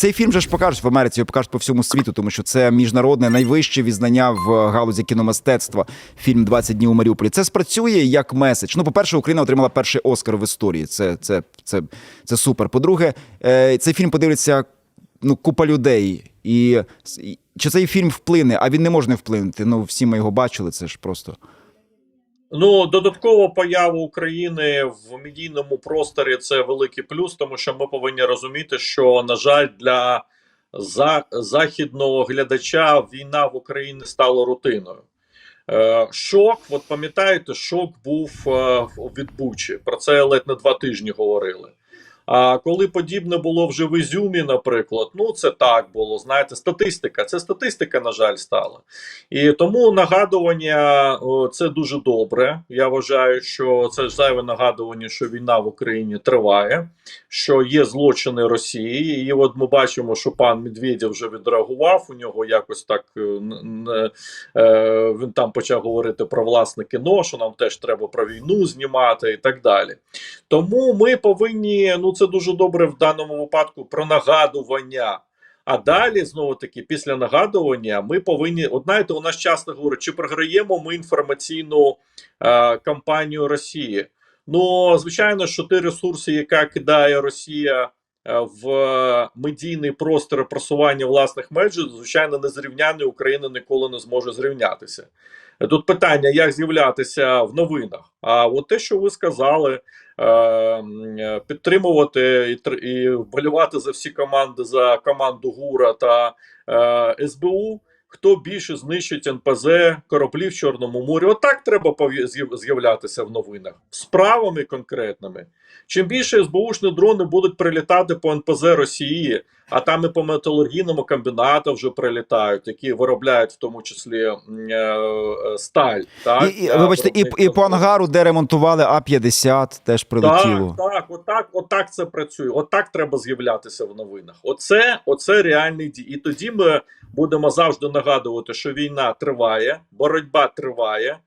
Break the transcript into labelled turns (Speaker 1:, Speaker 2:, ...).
Speaker 1: цей фільм же ж покажуть в Америці, його покажуть по всьому світу, тому що це міжнародне найвище відзнання в галузі кіномистецтва. Фільм «20 днів у Маріуполі. Це спрацює як меседж. Ну, по-перше, Україна отримала перший Оскар в історії. Це, це, це, це супер. По-друге, е, цей фільм подивиться ну, купа людей. І чи цей фільм вплине, а він не може не вплинути. Ну, всі ми його бачили, це ж просто.
Speaker 2: Ну, додаткова поява України в медійному просторі це великий плюс, тому що ми повинні розуміти, що на жаль, для за, західного глядача війна в Україні стала рутиною. Е, шок, от пам'ятаєте, шок був е, від Бучі. Про це ледь не два тижні говорили. А коли подібне було вже в Ізюмі, наприклад, ну це так було. Знаєте, статистика. Це статистика, на жаль, стала. І тому нагадування це дуже добре. Я вважаю, що це зайве нагадування, що війна в Україні триває, що є злочини Росії. І от ми бачимо, що пан Медведєв вже відреагував. У нього якось так е, е, він там почав говорити про власне кіно, що нам теж треба про війну знімати і так далі. Тому ми повинні, ну це дуже добре в даному випадку про нагадування. А далі, знову таки, після нагадування, ми повинні, от знаєте, у нас часто говорять, чи програємо ми інформаційну е, кампанію Росії. Ну, звичайно, що ті ресурси, яка кидає Росія в медійний простір просування власних меджів, звичайно, незрівняний Україна ніколи не зможе зрівнятися. Тут питання, як з'являтися в новинах. А от те, що ви сказали, е, е, підтримувати і, вболівати за всі команди за команду ГУРа та е, СБУ. Хто більше знищить НПЗ кораблі в Чорному морі? Отак треба з'являтися в новинах справами конкретними. Чим більше СБУшні дрони будуть прилітати по НПЗ Росії, а там і по металургійному комбінату вже прилітають, які виробляють в тому числі е, е, сталь. Так,
Speaker 1: І, і, вибачте, і, і по ангару, де ремонтували А-50, теж прилетіло.
Speaker 2: так, так, отак, отак це працює. Отак треба з'являтися в новинах. Оце, оце реальний дій. І тоді ми будемо завжди нагадувати, що війна триває, боротьба триває,